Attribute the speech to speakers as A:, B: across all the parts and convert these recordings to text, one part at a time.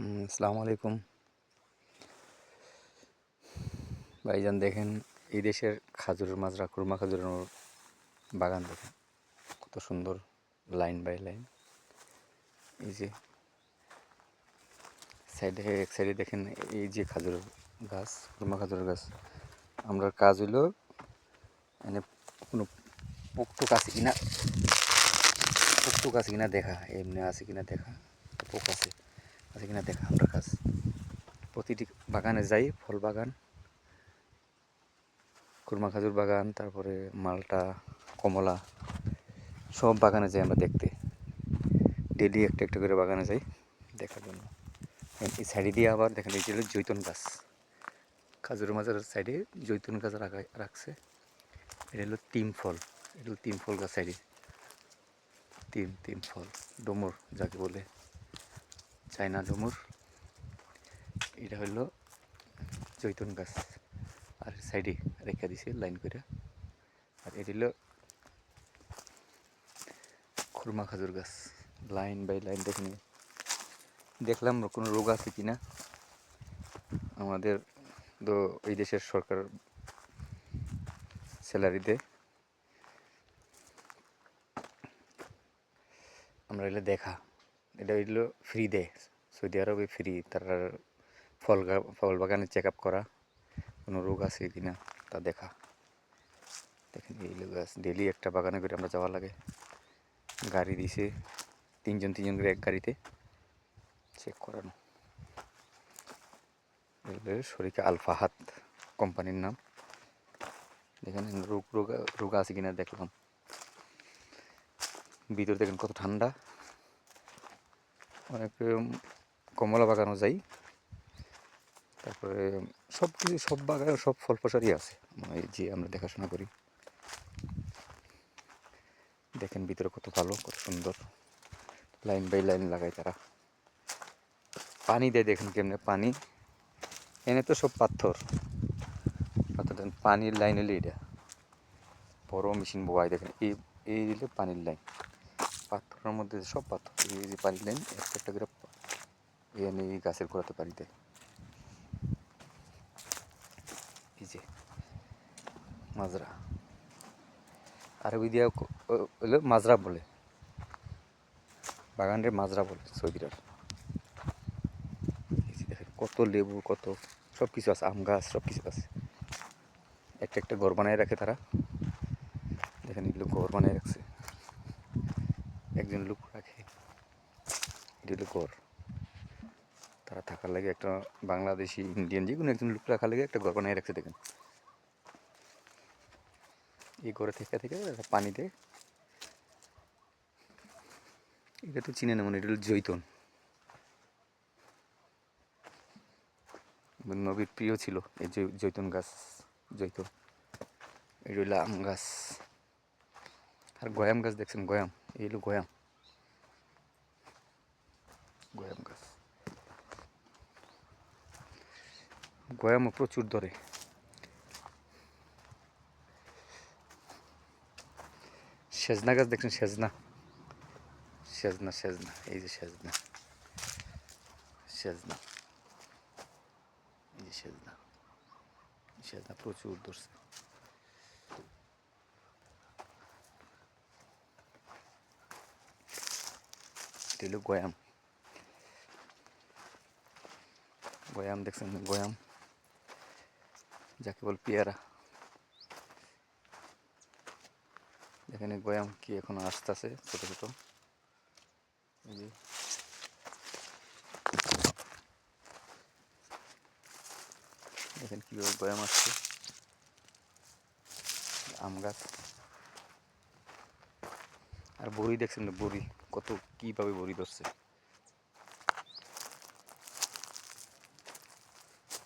A: আসসালামু আলাইকুম। ভাইজান, দেখেন এই দেশের খাজুরের মাজরা কুরমা খাজুরের বাগান দেখেন, কত সুন্দর, লাইন বাই লাইন। এই যে সাইডে, এক সাইডে দেখেন এই যে খাজুর গাছ কুরমা খাজুরের গাছ। আমরা কাজ হইল মানে কোনো পোক টোক আছে কিনা পোক টোক আছে কিনা দেখা, এমনি আছে কিনা দেখা, পোক আছে। আছে কিনা দেখা আমরা কাজ। প্রতিটি বাগানে যাই, ফল বাগান কুরমা খাজুর বাগান, তারপরে মালটা, কমলা, সব বাগানে যাই আমরা দেখতে। ডেলি একটা একটা করে বাগানে যাই দেখার জন্য। এই সাইডে দিয়ে আবার দেখেন এই হলো জৈতুন গাছ। খাজুর মাজার সাইডে জৈতুন গাছ রাখা, রাখছে। এটা হলো তিন ফল। এটা হলো তিন ফল গাছ সাইডে। তিন তিন ফল, ডোমর যাকে বলে। চায়না ডুমুর। এটা হলো জৈতুন গাছ। আর সাইডে রেখা দিছে লাইন করে আর এটি হলো খুরমা খাজুর গাছ। লাইন বাই লাইন দেখে নিয়ে দেখলাম কোনো রোগ আছে কি না আমাদের তো এই দেশের সরকার স্যালারি দেয়। আমরা এগুলো দেখা। এটা হইল ফ্রি দেয় সৌদি আরবে ফ্রি তার ফল ফল বাগানে চেক আপ করা। কোনো রোগ আছে কি না, তা দেখা। দেখেন এই গাছ ডেলি একটা বাগানে করে আমরা যাওয়া লাগে। গাড়ি দিছে, তিনজন তিনজন করে এক গাড়িতে চেক করানো। এগুলো শরীকে আলফাহাত কোম্পানির নাম। দেখেন রোগ রোগ রোগ আছে কিনা দেখলাম। ভিতরে দেখেন কত ঠান্ডা। অনেক কমলা বাগানও যাই। তারপরে সব কিছু, সব বাগানে, সব ফল ফসলই আছে মানে যে আমরা দেখাশোনা করি। দেখেন ভিতরে কত ভালো, কত সুন্দর। লাইন বাই লাইন লাগায় তারা। পানি দেয়, দেখেন কেমনে পানি। এনে তো সব পাথর। অর্থাৎ পানির লাইন হলে এটা। বড় মেশিন বোয়াই দেখেন। এই এই দিলে পানির লাইন। পাথরের মধ্যে সব পাথর। এই যে পানির লাইন একটা একটা করে এনে এই গাছের গোড়াতে পানি দেয়। এই যে, মাজরা। আর ওই দিয়া হলো মাজরা বলে। বাগানের মাজরা বলে সৌদিরা এই যে দেখেন, কত লেবু, কত সব কিছু আছে, আম গাছ সব কিছু আছে। একটা একটা ঘর বানায় রাখে তারা। দেখেন এগুলো ঘর বানায় রাখছে। একজন লোক রাখে। এটি হলো ঘর তারা থাকার লাগে একটা বাংলাদেশি ইন্ডিয়ান যে কোনো একজন লোক রাখার লাগে একটা ঘর বানায় রাখছে, দেখেন। এই ঘরে থেকে থেকে পানিতে, এটা তো চিনে না মানে এটা হলো জৈতন। নবীর প্রিয় ছিল এই জৈতুন গাছ, জৈতন। এটা হইল আম গাছ। আর গয়াম গাছ দেখছেন, গয়াম। এই হলো গয়াম গয়াম গাছ গয়ামও প্রচুর ধরে সেজনা গাছ দেখছেন সেজনা সেজনা সেজনা এই যে সেজনা সেজনা এই যে সেজনা সেজনা প্রচুর ধরছে এটা হলো গয়াম। গয়াম দেখছেন গয়াম। যাকে বল পেয়ারা। এখানে গয়াম কি এখনও আসতেছে ছোট ছোট? দেখেন কীভাবে গয়াম আসছে। আম গাছ। আর বড়ি দেখছেন বড়ি। কত, কীভাবে বড়ি ধরছে?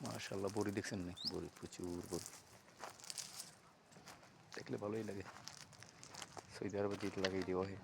A: মাশাল্লাহ বড়ি দেখছেন না বড়ি, প্রচুর বড়ি। দেখলে ভালোই লাগে। সৌদি আরবে যেতে লাগিয়ে দেওয়া হয়।